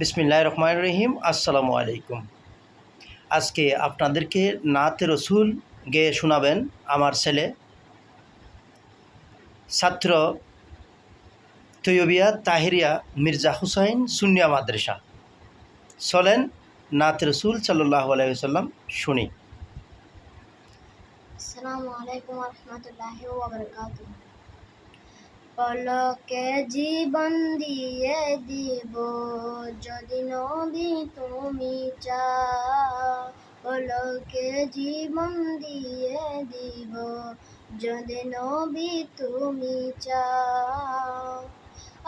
বিসমিল্লাহ রহমান রহিম, আসসালামু আলাইকুম। আজকে আপনাদেরকে নাতে রসুল গেয়ে শোনাবেন আমার ছেলে, ছাত্র তৈয়বিয়া তাহিরিয়া মির্জা হুসাইন সুনিয়া মাদ্রাসা। চলেন নাতে রসুল সাল্লাহ আলাইসাল্লাম শুনি। আসসালামু আলাইকুম রহমতুল্লাহি পলকে জীবন দিয়ে দিব। যদি নবী তুমি চাও পলকে জীবন দিয়ে দিব। যদি নবী তুমি চাও,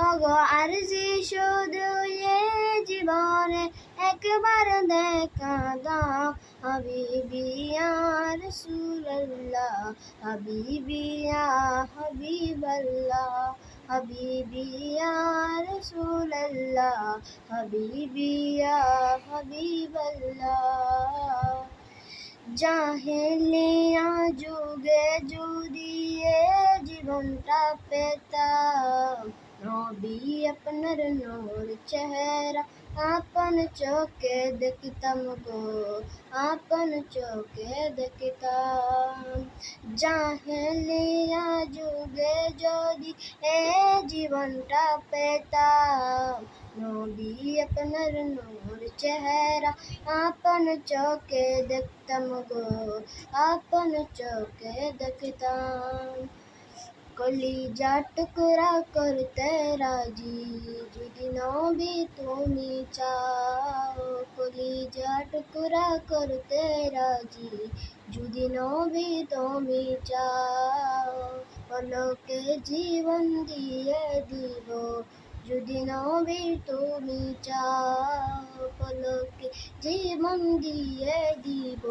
অগো আরজি শুধু এ জীবনে একবার দেখা দাও হাবিবিয়া রসুল্লাহ হাবিবিয়া হাবিবাল্লাহ হাবিবিয়া রসুল্লাহ হাবিবিয়া হাবিবাল্লাহ জাহেলিয়া যুগে যদি এ জীবনটা পেতাম নবী আপনার নূর চেহারা আপন চোখে দেখতাম গো, আপন চোখে দেখতাম। জাহেলিয়া যুগে যদি এ জীবনটা পেতাম, নবী আপনার নূর চেহারা আপন চোখে দেখতাম গো, আপন চোখে দেখতাম। কলিজা টুকরা করতে রাজি যদি নবী তুমি চাও কলিজা টুকরা করতে রাজি যদি নবী তুমি চাও পলকে জীবন দিয়ে দিব যদি নবী তুমি চাও পলকে জীবন দিয়ে দিব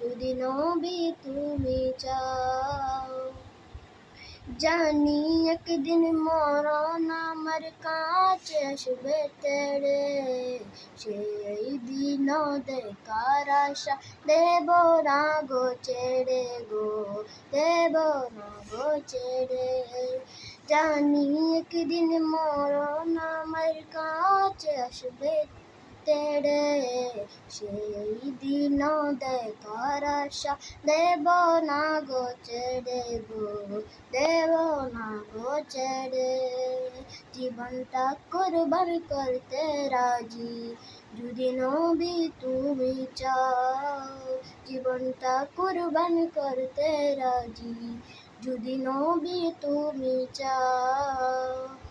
যদি নবী তুমি চাও জানি একদিন মরণ আমার কাছে আসবে তেড়ে সেই দিন দেখার আশা দেব না গো ছেড়ে গো দেব না গো ছেড়ে জানি একদিন মরণ আমার কাছে আসবে তেড়ে সেই দিন দেখার আশা দেব না গো ছেড়ে গো, দেব না গো ছেড়ে। জীবনটা কোরবান করতে রাজি, যদি নবী তুমি চাও। জীবনটা কোরবান করতে রাজি, যদি নবী তুমি চাও।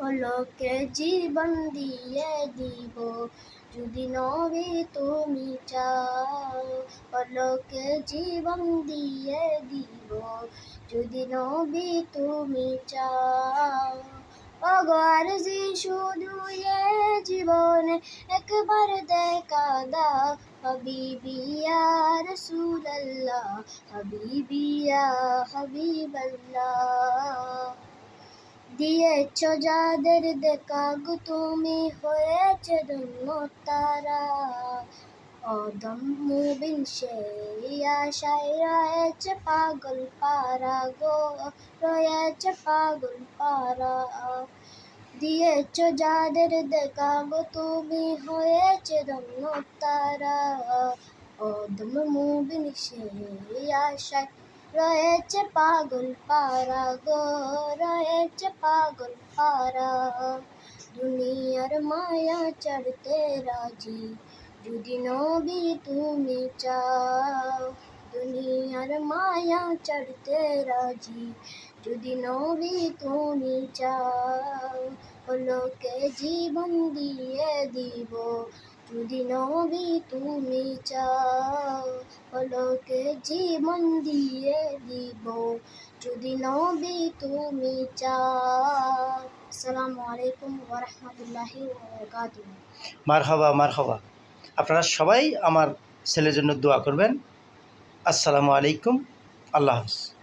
লোকে জীবন দিয়ে দিব। যদি নবী তুমি চাও লোকে জীবন দিয়ে দিব। যদি নবী তুমি চাও অগরজি শুধু এ জীবনে একবার দেখা দাও। হাবিবিয়া রসুল্লাহ হাবিবিয়া হাবিবাল্লাহ। দিয়েছ যাদের দেখা গো, তুমি হয়েছে ধন্য তারা অদম মুবিন সেই আশায় রয়েছে পাগল পারা গো, রয়েছে পাগল পারা। দিয়েছ যাদের দেখা গো, তুমি হয়েছে ধন্য তারা অদম মুবিন সেই আশায় রয়েছে পাগল পারা গো, রয়েছে পাগল পারা দুনিয়ার মায়া চড়তে রাজি যদি নবী তুমি চাও। দুনিয়ার মায়া চড়তে রাজি যদি নবী তুমি চাও। লোকে জীবন দিয়ে দিব যদি নবী তুমি চাও পলকে জীবন দিয়ে দিব যদি নবী তুমি চাও। আসসালামু আলাইকুম ওরহমতুল্লাহি মারহাবা মারহাবা। আপনারা সবাই আমার ছেলের জন্য দোয়া করবেন। আসসালামু আলাইকুম, আল্লাহ হাফিজ।